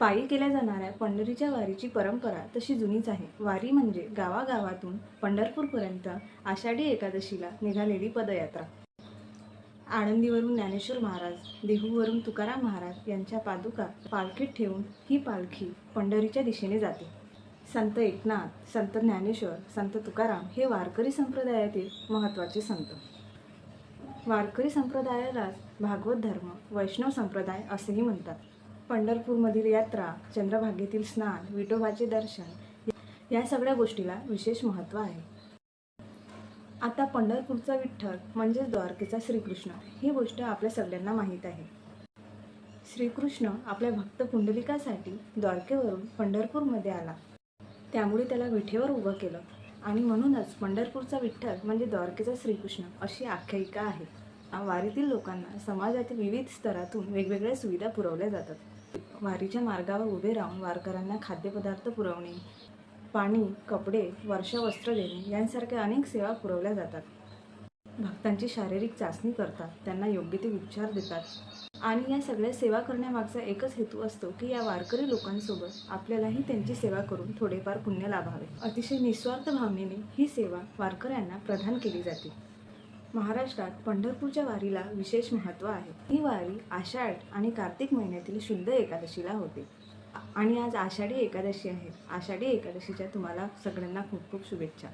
पायी केल्या जाणाऱ्या पंढरीच्या वारीची परंपरा तशी जुनीच आहे. वारी म्हणजे गावागावातून पंढरपूरपर्यंत आषाढी एकादशीला निघालेली पदयात्रा. आळंदीवरून ज्ञानेश्वर महाराज देहूवरून तुकाराम महाराज यांच्या पादुका पालखीत ठेवून ही पालखी पंढरीच्या दिशेने जाते. संत एकनाथ संत ज्ञानेश्वर संत तुकाराम हे वारकरी संप्रदायातील महत्त्वाचे संत. वारकरी संप्रदायालाच भागवत धर्म वैष्णव संप्रदाय असेही म्हणतात. पंढरपूरमधील यात्रा चंद्रभागेतील स्नान विठोबाचे दर्शन या सगळ्या गोष्टीला विशेष महत्त्व आहे. आता पंढरपूरचा विठ्ठल म्हणजेच द्वारकेचा श्रीकृष्ण ही गोष्ट आपल्या सगळ्यांना माहीत आहे. श्रीकृष्ण आपल्या भक्त पुंडलिकासाठी द्वारकेवरून पंढरपूरमध्ये आला. त्यामुळे त्याला विठेवर उभं केलं आणि म्हणूनच पंढरपूरचा विठ्ठल म्हणजे द्वारकेचा श्रीकृष्ण अशी आख्यायिका आहे. वारीतील लोकांना समाजातील विविध स्तरातून वेगवेगळ्या सुविधा पुरवल्या जातात. वारीच्या मार्गावर उभे राहून वारकऱ्यांना खाद्यपदार्थ पुरवणे पाणी कपडे वर्षावस्त्र देणे यांसारख्या अनेक सेवा पुरवल्या जातात. भक्तांची शारीरिक चाचणी करतात त्यांना योग्य ते उपचार देतात. आणि या सगळ्या सेवा करण्यामागचा एकच हेतू असतो की या वारकरी लोकांसोबत आपल्यालाही त्यांची सेवा करून थोडेफार पुण्य लाभावे. अतिशय निस्वार्थ भावनेने ही सेवा वारकऱ्यांना प्रदान केली जाते. महाराष्ट्रात पंढरपूरच्या वारीला विशेष महत्त्व आहे. ही वारी आषाढ आणि कार्तिक महिन्यातील शुद्ध एकादशीला होते. आणि आज आषाढी एकादशी आहे. आषाढी एकादशीच्या तुम्हाला सगळ्यांना खूप खूप शुभेच्छा.